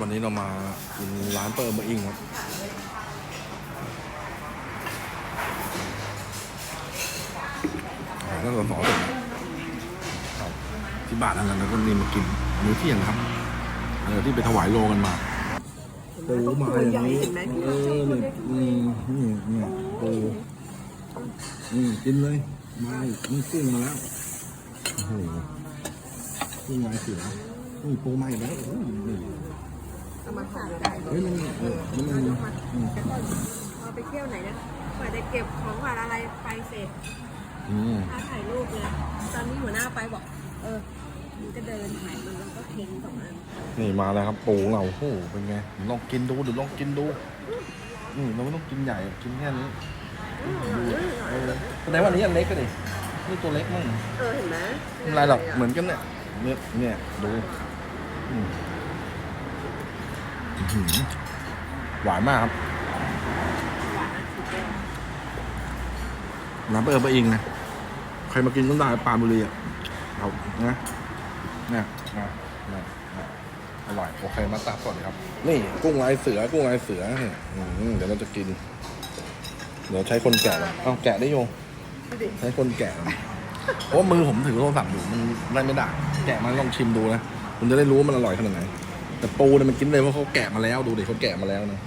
วันนี้เรามากินร้านเปิร์มาอิงครับอาหารก็สอนสอนเสร็จครับที่บ้านทนั้นแล้วก็นี่มากินมื้อเที่ยงครับเออที่ไปถวายโลกันมาปูมาอย่างนี้เออนี่นี่นี่นี่ปูนี่กินเลยมาอีกนี่กุ้งมาแล้วโอ้โหกุ้งเสือนี่ปูมาอีกแล้ว เอามาทำอะไรเฮ้ยมันเออมันมันอืมเอาไปเที่ยวไหนนะกว่าจะเก็บของกว่าอะไรไปเสร็จอืมถ้าถ่ายรูปเลยตอนนี้หัวหน้าไปบอก เออมันก็เดินถ่ายมันแล้วก็เค้งสองอันนี่มาแล้วครับปูของเราโอ้โหเป็นไงลองกินดูเดี๋ยวลองกินดูนี่เราไม่ต้องกินใหญ่กินแค่นี้ดูเออแสดงว่าอันนี้อันเล็กก็ดินี่ตัวเล็กมั้ง เออเห็นไหมไม่เป็นไรหรอกเหมือนกันเนี่ยเนี่ยเนี่ยดูอืมอื้อ หวานมากครับ น้ำเปอร์ปะอิงนะ ใครมากินต้องได้ปลาบุรีอะเอานะเนี่ยนะนะนะอร่อย โอเค มาตักก่อนเลยครับ นี่กุ้งลายเสือ กุ้งลายเสือเดี๋ยวเราจะกิน เดี๋ยวใช้คนแกะเอาแกะได้โยง ใช้คนแกะเพราะมือผมถือโทรศัพท์อยู่มันได้ไม่ได้ แกะมาลองชิมดูนะ คุณจะได้รู้ว่ามันอร่อยขนาดไหน แต่ปูเนี่ยมันกินเลยเพราะเขาแกะมาแล้วดูดิเขาแกะมาแล้วนะ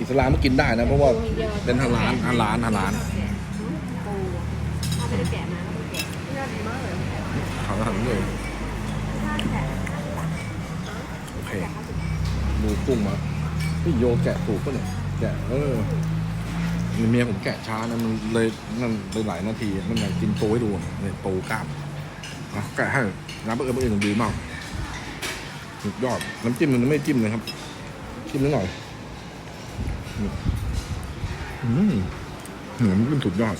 อิสลามก็กินได้นะ เพราะว่าเป็นทางร้านทางร้านทางร้านปูถ้าไม่ได้แกะมาไม่ได้แกะน่ามากเลยทางร้านเลยโอเคดูกุ้งมาพี่โยแกะถูกปะเนี่ยแกะเออเมียผมแกะช้านะมันเลยนั่นเลยหลายนาทีนั่นไงกินปูให้ดูเนี่ยปูกล้ามนะแกะให้น้ำเบอร์เบอร์เองดีมาก สุดยอด น้ำจิ้มมันไม่จิ้มเลยครับ จิ้มนิดหน่อยอืมอืมน้ำจิ้มสุดยอด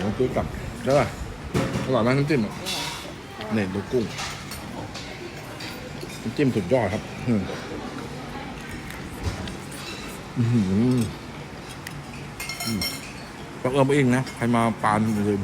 ลองซื้อกลับได้ป่ะอร่อยมากน้ำจิ้มอะเนี่ยดูกุ้งน้ำจิ้มสุดยอดครับ อืมอื้อหืออืมต้องเอื้อมเองนะ ใครมาปานอย่าลืม